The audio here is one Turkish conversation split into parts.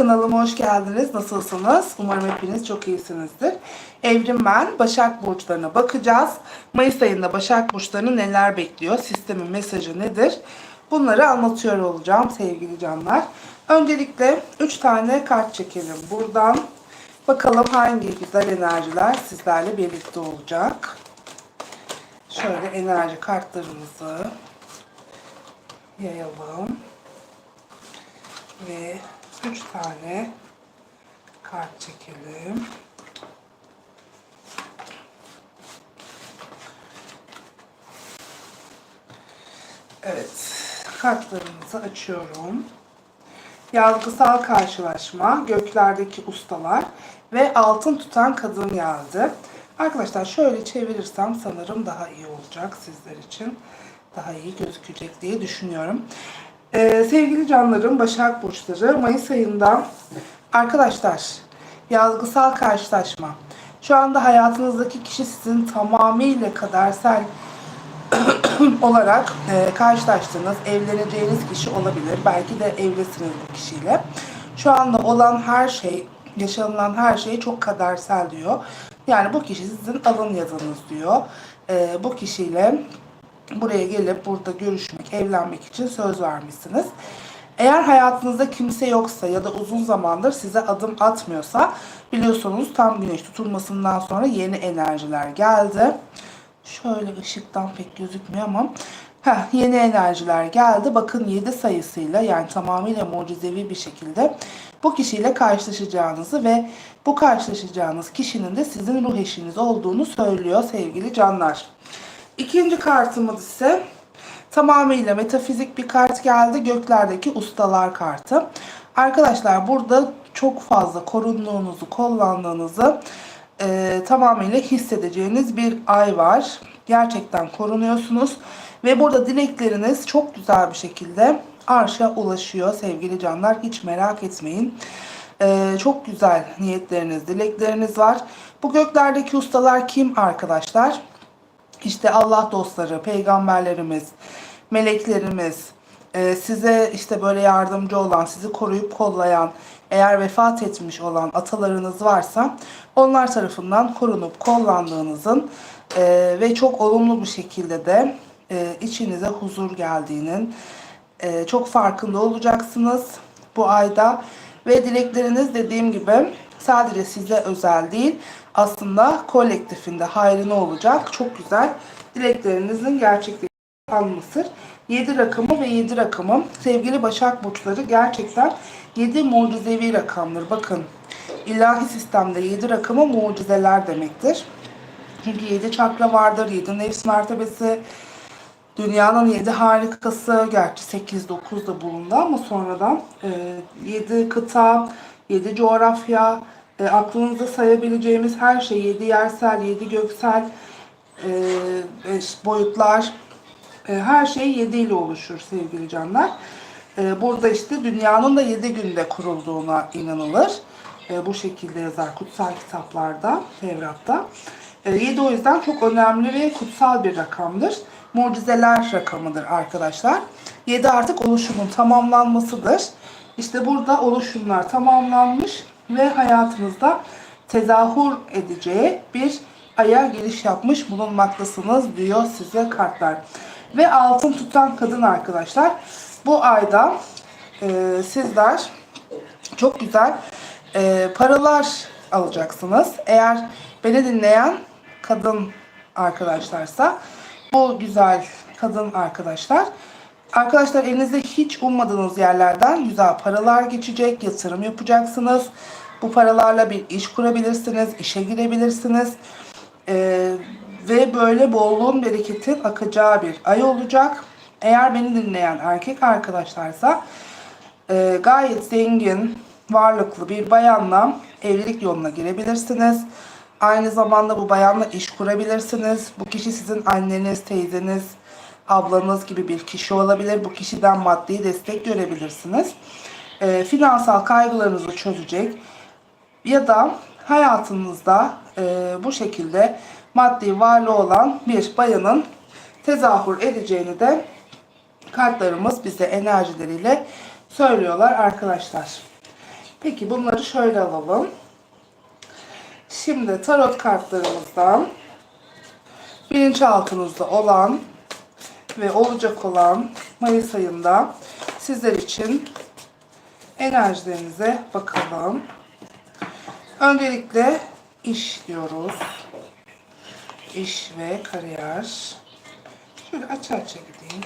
kanalıma hoş geldiniz. Nasılsınız? Umarım hepiniz çok iyisinizdir. Evrim ben. Başak Burçlarına bakacağız. Mayıs ayında Başak Burçlarını neler bekliyor? Sistemin mesajı nedir? Bunları anlatıyor olacağım sevgili canlar. Öncelikle 3 tane kart çekelim buradan. Bakalım hangi güzel enerjiler sizlerle birlikte olacak. Şöyle enerji kartlarımızı yayalım. Ve 3 tane kart çekelim. Evet, kartlarımızı açıyorum. Yazgısal karşılaşma, göklerdeki ustalar ve altın tutan kadın geldi. Arkadaşlar şöyle çevirirsem sanırım daha iyi olacak sizler için. Daha iyi gözükecek diye düşünüyorum. Ee, sevgili canlarım, Başak Burçları Mayıs ayında arkadaşlar yazgısal karşılaşma. Şu anda hayatınızdaki kişi sizin tamamıyla kadersel olarak e, karşılaştığınız, evleneceğiniz kişi olabilir. Belki de evlisiniz bu kişiyle. Şu anda olan her şey, yaşanılan her şey çok kadersel diyor. Yani bu kişi sizin alın yazınız diyor. E, bu kişiyle buraya gelip burada görüşmek, evlenmek için söz vermişsiniz. Eğer hayatınızda kimse yoksa ya da uzun zamandır size adım atmıyorsa biliyorsunuz tam güneş tutulmasından sonra yeni enerjiler geldi. Şöyle ışıktan pek gözükmüyor ama heh, yeni enerjiler geldi. Bakın 7 sayısıyla yani tamamıyla mucizevi bir şekilde bu kişiyle karşılaşacağınızı ve bu karşılaşacağınız kişinin de sizin ruh eşiniz olduğunu söylüyor sevgili canlar. İkinci kartımız ise tamamıyla metafizik bir kart geldi. Göklerdeki ustalar kartı. Arkadaşlar burada çok fazla korunduğunuzu, kullandığınızı e, tamamıyla hissedeceğiniz bir ay var. Gerçekten korunuyorsunuz. Ve burada dilekleriniz çok güzel bir şekilde arşa ulaşıyor sevgili canlar. Hiç merak etmeyin. E, çok güzel niyetleriniz, dilekleriniz var. Bu göklerdeki ustalar kim arkadaşlar? İşte Allah dostları, peygamberlerimiz, meleklerimiz, e, size işte böyle yardımcı olan, sizi koruyup kollayan, eğer vefat etmiş olan atalarınız varsa onlar tarafından korunup kollandığınızın e, ve çok olumlu bir şekilde de e, içinize huzur geldiğinin çok farkında olacaksınız bu ayda. Ve dilekleriniz dediğim gibi sadece size özel değil aslında kolektifinde hayrına olacak çok güzel dileklerinizin gerçekleşmesi. 7 rakamı ve 7 rakamı sevgili Başak Burçları gerçekten 7 mucizevi rakamdır. Bakın ilahi sistemde 7 rakamı mucizeler demektir. Çünkü 7 çakra vardır, 7 nefs mertebesi, dünyanın 7 harikası, gerçi 8-9 da bulundu ama sonradan e, 7 kıta, 7 coğrafya, e, aklınızda sayabileceğimiz her şey, 7 yersel, 7 göksel e, boyutlar, e, her şey 7 ile oluşur sevgili canlar. E, burada işte dünyanın da 7 günde kurulduğuna inanılır. E, bu şekilde yazar kutsal kitaplarda, Tevrat'ta. E, 7 o yüzden çok önemli ve kutsal bir rakamdır. Mucizeler rakamıdır arkadaşlar. 7 artık oluşumun tamamlanmasıdır. İşte burada oluşumlar tamamlanmış ve hayatınızda tezahür edeceği bir aya giriş yapmış bulunmaktasınız diyor size kartlar. Ve altın tutan kadın arkadaşlar. Bu ayda e, sizler çok güzel e, paralar alacaksınız. Eğer beni dinleyen kadın arkadaşlarsa bu güzel kadın arkadaşlar Arkadaşlar elinizde hiç ummadığınız yerlerden güzel paralar geçecek, yatırım yapacaksınız. Bu paralarla bir iş kurabilirsiniz, işe girebilirsiniz. Ee, ve böyle bolluğun, bereketin akacağı bir ay olacak. Eğer beni dinleyen erkek arkadaşlarsa e, gayet zengin, varlıklı bir bayanla evlilik yoluna girebilirsiniz. Aynı zamanda bu bayanla iş kurabilirsiniz. Bu kişi sizin anneniz, teyzeniz, ablanız gibi bir kişi olabilir. Bu kişiden maddi destek görebilirsiniz. E, finansal kaygılarınızı çözecek ya da hayatınızda e, bu şekilde maddi varlığı olan bir bayanın tezahür edeceğini de kartlarımız bize enerjileriyle söylüyorlar arkadaşlar. Peki bunları şöyle alalım. Şimdi tarot kartlarımızdan bilinçaltınızda olan ve olacak olan Mayıs ayında sizler için enerjilerinize bakalım. Öncelikle iş diyoruz. İş ve kariyer. Şöyle aç aça gideyim.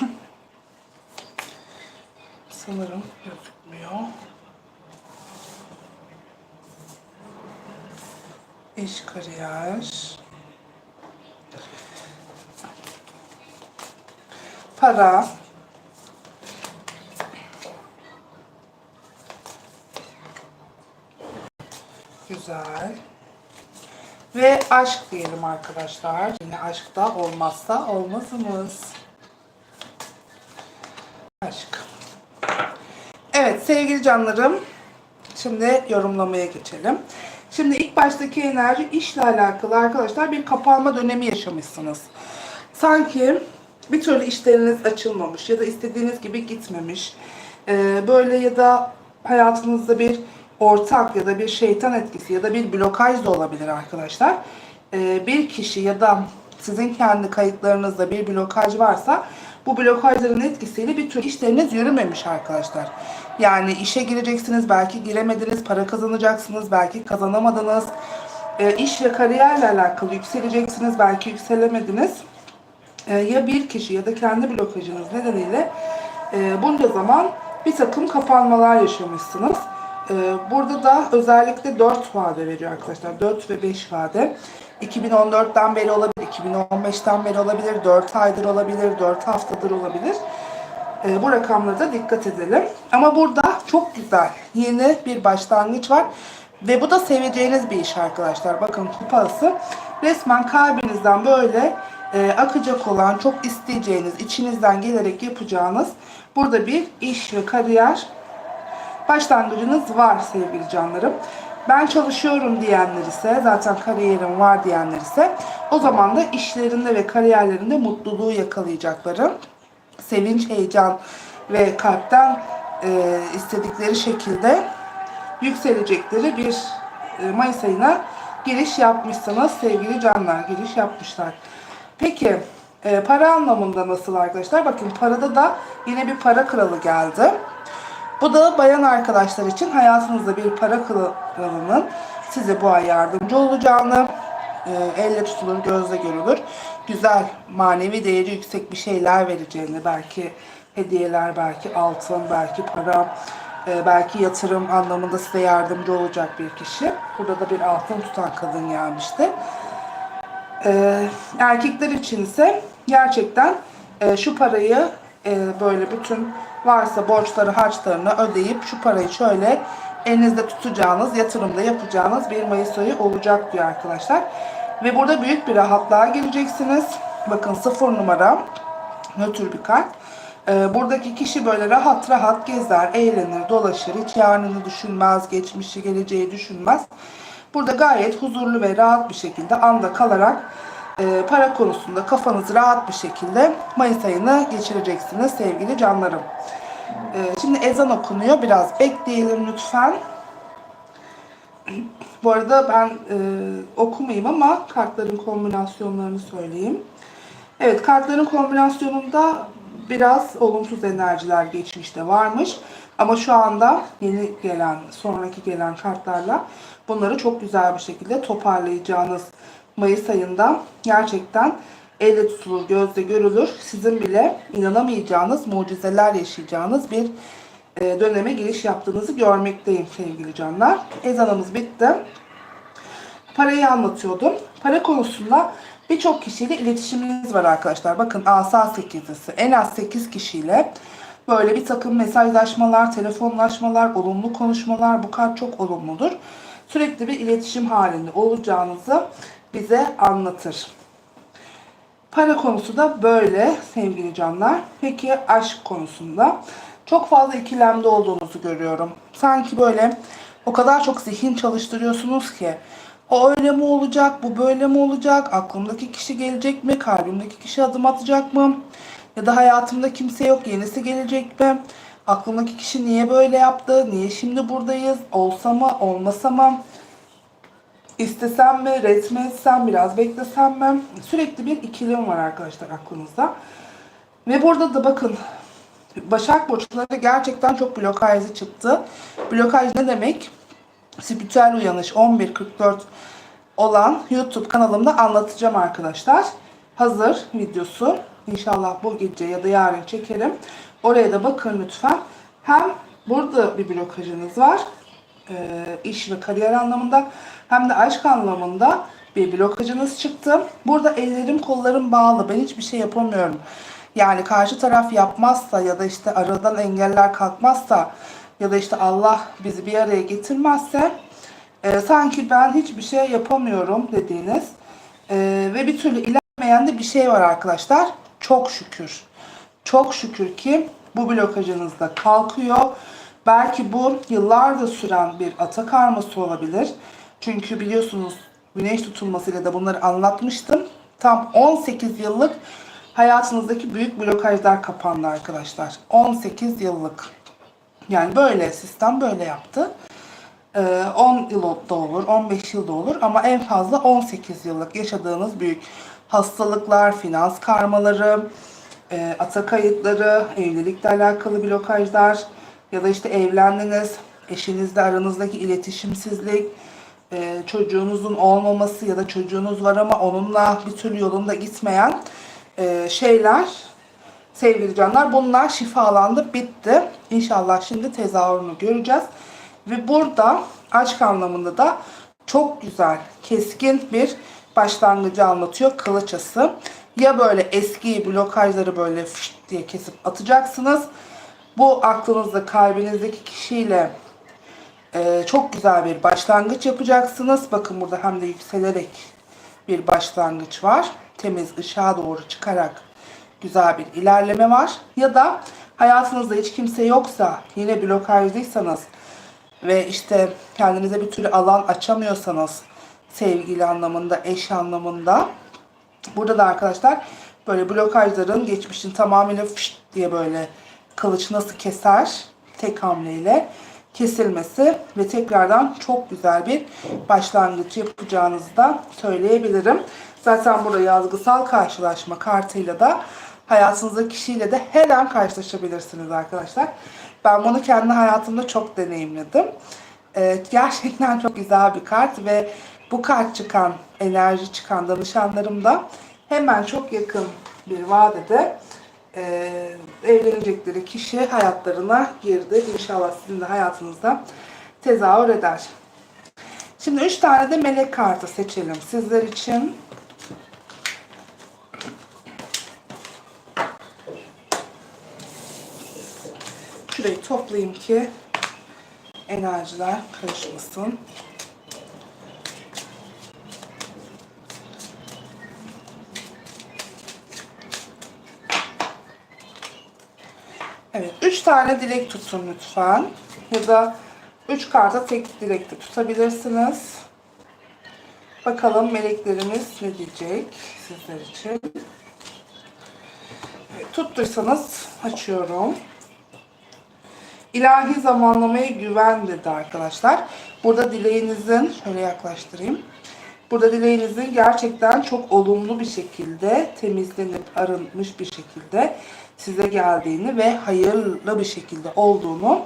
Sanırım gözükmüyor. İş, kariyer. Para. Güzel. Ve aşk diyelim arkadaşlar. Yine aşkta olmazsa olmazımız. Aşk. Evet sevgili canlarım. Şimdi yorumlamaya geçelim. Şimdi ilk baştaki enerji işle alakalı arkadaşlar bir kapanma dönemi yaşamışsınız. Sanki bir türlü işleriniz açılmamış ya da istediğiniz gibi gitmemiş. Ee, böyle ya da hayatınızda bir ortak ya da bir şeytan etkisi ya da bir blokaj da olabilir arkadaşlar. Ee, bir kişi ya da sizin kendi kayıtlarınızda bir blokaj varsa bu blokajların etkisiyle bir tür işleriniz yürümemiş arkadaşlar. Yani işe gireceksiniz, belki giremediniz, para kazanacaksınız, belki kazanamadınız. Ee, iş ve kariyerle alakalı yükseleceksiniz, belki yükselemediniz. Ee, ya bir kişi ya da kendi blokajınız nedeniyle e, bunca zaman bir takım kapanmalar yaşamışsınız. Ee, burada da özellikle 4 vade veriyor arkadaşlar. 4 ve 5 vade. 2014'ten beri olabilir, 2015'ten beri olabilir, 4 aydır olabilir, 4 haftadır olabilir. Ee, bu rakamlara da dikkat edelim. Ama burada çok güzel yeni bir başlangıç var. Ve bu da seveceğiniz bir iş arkadaşlar. Bakın kupası resmen kalbinizden böyle e, akacak olan, çok isteyeceğiniz, içinizden gelerek yapacağınız burada bir iş ve kariyer başlangıcınız var sevgili canlarım. Ben çalışıyorum diyenler ise, zaten kariyerim var diyenler ise o zaman da işlerinde ve kariyerlerinde mutluluğu yakalayacakları, sevinç, heyecan ve kalpten e, istedikleri şekilde yükselecekleri bir e, Mayıs ayına giriş yapmışsınız sevgili canlar. Giriş yapmışlar. Peki e, para anlamında nasıl arkadaşlar? Bakın parada da yine bir para kralı geldi. Bu da bayan arkadaşlar için hayatınızda bir para kralının size bu ay yardımcı olacağını, e, elle tutulur, gözle görülür. Güzel, manevi değeri yüksek bir şeyler vereceğini, belki hediyeler, belki altın, belki para, e, belki yatırım anlamında size yardımcı olacak bir kişi. Burada da bir altın tutan kadın gelmişti. E, erkekler için ise gerçekten e, şu parayı e, böyle bütün varsa borçları harçlarını ödeyip şu parayı şöyle elinizde tutacağınız, yatırımda yapacağınız bir Mayıs ayı olacak diyor arkadaşlar. Ve burada büyük bir rahatlığa geleceksiniz. Bakın sıfır numara nötr bir kart. Ee, buradaki kişi böyle rahat rahat gezer, eğlenir, dolaşır. Hiç yarını düşünmez, geçmişi, geleceği düşünmez. Burada gayet huzurlu ve rahat bir şekilde anda kalarak e, para konusunda kafanız rahat bir şekilde Mayıs ayını geçireceksiniz sevgili canlarım. E, şimdi ezan okunuyor. Biraz bekleyelim lütfen. Bu arada ben e, okumayayım ama kartların kombinasyonlarını söyleyeyim. Evet kartların kombinasyonunda biraz olumsuz enerjiler geçmişte varmış. Ama şu anda yeni gelen, sonraki gelen kartlarla bunları çok güzel bir şekilde toparlayacağınız Mayıs ayında gerçekten elle tutulur, gözle görülür. Sizin bile inanamayacağınız mucizeler yaşayacağınız bir e, döneme giriş yaptığınızı görmekteyim sevgili canlar. Ezanımız bitti. Parayı anlatıyordum. Para konusunda birçok kişiyle iletişiminiz var arkadaşlar. Bakın asa 8'lisi en az 8 kişiyle böyle bir takım mesajlaşmalar, telefonlaşmalar, olumlu konuşmalar bu kart çok olumludur. Sürekli bir iletişim halinde olacağınızı bize anlatır. Para konusu da böyle sevgili canlar. Peki aşk konusunda çok fazla ikilemde olduğunuzu görüyorum. Sanki böyle o kadar çok zihin çalıştırıyorsunuz ki o öyle mi olacak, bu böyle mi olacak, aklımdaki kişi gelecek mi, kalbimdeki kişi adım atacak mı? Ya da hayatımda kimse yok, yenisi gelecek mi? Aklımdaki kişi niye böyle yaptı? Niye şimdi buradayız? Olsa mı? Olmasa mı? İstesem mi? Resmi etsem? Biraz beklesem mi? Sürekli bir ikilim var arkadaşlar aklınızda. Ve burada da bakın Başak Burçları gerçekten çok blokajlı çıktı. Blokaj ne demek? Spiritüel uyanış 11.44 olan YouTube kanalımda anlatacağım arkadaşlar. Hazır videosu. İnşallah bu gece ya da yarın çekerim. Oraya da bakın lütfen. Hem burada bir blokajınız var. iş ve kariyer anlamında. Hem de aşk anlamında bir blokajınız çıktı. Burada ellerim kollarım bağlı. Ben hiçbir şey yapamıyorum. Yani karşı taraf yapmazsa ya da işte aradan engeller kalkmazsa ya da işte Allah bizi bir araya getirmezse e, sanki ben hiçbir şey yapamıyorum dediğiniz e, ve bir türlü ilerlemeyen de bir şey var arkadaşlar. Çok şükür. Çok şükür ki bu blokajınız da kalkıyor. Belki bu yıllardır süren bir ata karması olabilir. Çünkü biliyorsunuz güneş tutulmasıyla da bunları anlatmıştım. Tam 18 yıllık hayatınızdaki büyük blokajlar kapandı arkadaşlar. 18 yıllık. Yani böyle sistem böyle yaptı. Ee, 10 yıl da olur, 15 yıl da olur ama en fazla 18 yıllık yaşadığınız büyük hastalıklar, finans karmaları, e, ata kayıtları, evlilikle alakalı blokajlar ya da işte evlendiniz, eşinizle aranızdaki iletişimsizlik, e, çocuğunuzun olmaması ya da çocuğunuz var ama onunla bir türlü yolunda gitmeyen e, şeyler sevgili canlar bunlar şifalandı bitti. İnşallah şimdi tezahürünü göreceğiz. Ve burada aşk anlamında da çok güzel keskin bir başlangıcı anlatıyor kılıçası. Ya böyle eski blokajları böyle diye kesip atacaksınız. Bu aklınızda kalbinizdeki kişiyle ee, çok güzel bir başlangıç yapacaksınız. Bakın burada hem de yükselerek bir başlangıç var. Temiz ışığa doğru çıkarak güzel bir ilerleme var. Ya da hayatınızda hiç kimse yoksa, yine blokajdaysanız ve işte kendinize bir türlü alan açamıyorsanız sevgili anlamında, eş anlamında Burada da arkadaşlar böyle blokajların geçmişin tamamıyla fışt diye böyle kılıç nasıl keser tek hamleyle kesilmesi ve tekrardan çok güzel bir başlangıç yapacağınızı da söyleyebilirim. Zaten burada yazgısal karşılaşma kartıyla da hayatınızdaki kişiyle de her an karşılaşabilirsiniz arkadaşlar. Ben bunu kendi hayatımda çok deneyimledim. Ee, gerçekten çok güzel bir kart ve bu kart çıkan, enerji çıkan danışanlarım da hemen çok yakın bir vadede e, evlenecekleri kişi hayatlarına girdi. İnşallah sizin de hayatınızda tezahür eder. Şimdi 3 tane de melek kartı seçelim sizler için. Şurayı toplayayım ki enerjiler karışmasın. Evet, 3 tane dilek tutun lütfen. Ya da 3 karta tek dilek de tutabilirsiniz. Bakalım meleklerimiz ne diyecek sizler için. Evet, tuttuysanız açıyorum. İlahi zamanlamaya güven dedi arkadaşlar. Burada dileğinizin, şöyle yaklaştırayım. Burada dileğinizin gerçekten çok olumlu bir şekilde temizlenip arınmış bir şekilde size geldiğini ve hayırlı bir şekilde olduğunu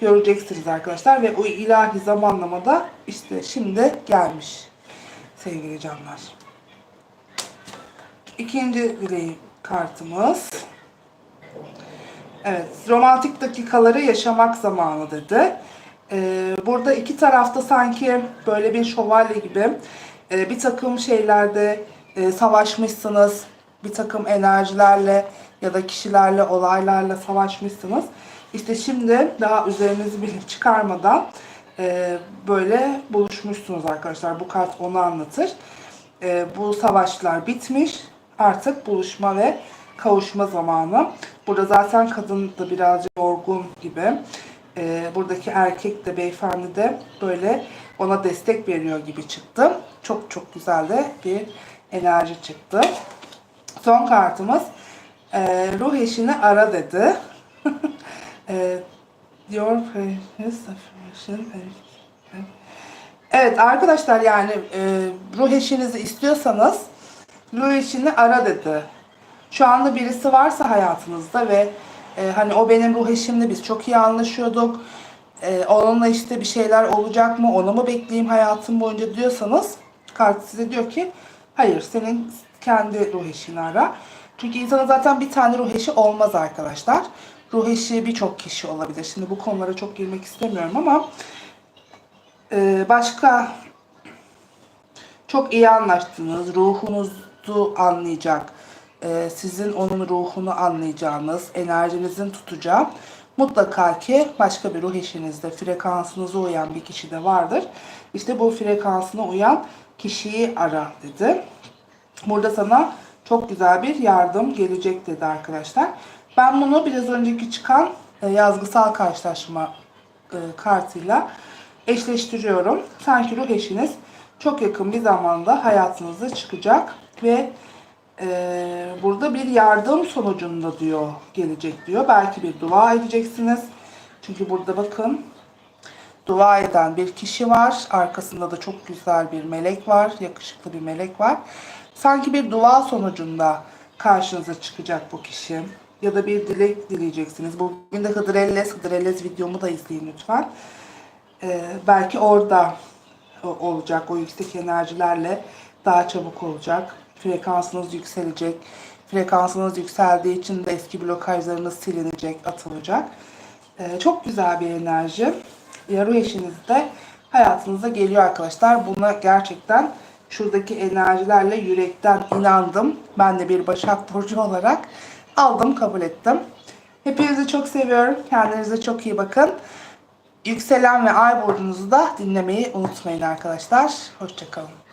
göreceksiniz arkadaşlar. Ve o ilahi zamanlamada işte şimdi gelmiş sevgili canlar. İkinci dileği kartımız. Evet, romantik dakikaları yaşamak zamanı dedi. Ee, burada iki tarafta sanki böyle bir şövalye gibi e, bir takım şeylerde e, savaşmışsınız. Bir takım enerjilerle ya da kişilerle, olaylarla savaşmışsınız. İşte şimdi daha üzerinizi bile çıkarmadan e, böyle buluşmuşsunuz arkadaşlar. Bu kart onu anlatır. E, bu savaşlar bitmiş. Artık buluşma ve kavuşma zamanı. Burada zaten kadın da birazcık yorgun gibi. E, buradaki erkek de beyefendi de böyle ona destek veriyor gibi çıktı. Çok çok güzel de bir enerji çıktı. Son kartımız e, ruh eşini ara dedi. Ee, your previous affirmation. Evet arkadaşlar yani e, ruh eşinizi istiyorsanız ruh eşini ara dedi. Şu anda birisi varsa hayatınızda ve e, hani o benim ruh eşimdi biz çok iyi anlaşıyorduk. E, onunla işte bir şeyler olacak mı onu mu bekleyeyim hayatım boyunca diyorsanız kart size diyor ki hayır senin kendi ruh eşini ara. Çünkü insanın zaten bir tane ruh eşi olmaz arkadaşlar. Ruh eşi birçok kişi olabilir. Şimdi bu konulara çok girmek istemiyorum ama e, başka çok iyi anlaştığınız, ruhunuzu anlayacak, e, sizin onun ruhunu anlayacağınız, enerjinizin tutacağı mutlaka ki başka bir ruh eşinizde frekansınıza uyan bir kişi de vardır. İşte bu frekansına uyan kişiyi ara dedi. Burada sana çok güzel bir yardım gelecek dedi arkadaşlar. Ben bunu biraz önceki çıkan e, yazgısal karşılaşma e, kartıyla eşleştiriyorum. Sanki ruh eşiniz çok yakın bir zamanda hayatınıza çıkacak ve e, burada bir yardım sonucunda diyor gelecek diyor. Belki bir dua edeceksiniz. Çünkü burada bakın dua eden bir kişi var. Arkasında da çok güzel bir melek var. Yakışıklı bir melek var. Sanki bir dua sonucunda karşınıza çıkacak bu kişi. Ya da bir dilek dileyeceksiniz. Bugün de Hıdrellez, Hıdrellez videomu da izleyin lütfen. Ee, belki orada olacak. O yüksek enerjilerle daha çabuk olacak. Frekansınız yükselecek. Frekansınız yükseldiği için de eski blokajlarınız silinecek, atılacak. Ee, çok güzel bir enerji. Yarı eşiniz de hayatınıza geliyor arkadaşlar. Buna gerçekten şuradaki enerjilerle yürekten inandım. Ben de bir Başak Burcu olarak aldım, kabul ettim. Hepinizi çok seviyorum. Kendinize çok iyi bakın. Yükselen ve ay burcunuzu da dinlemeyi unutmayın arkadaşlar. Hoşçakalın.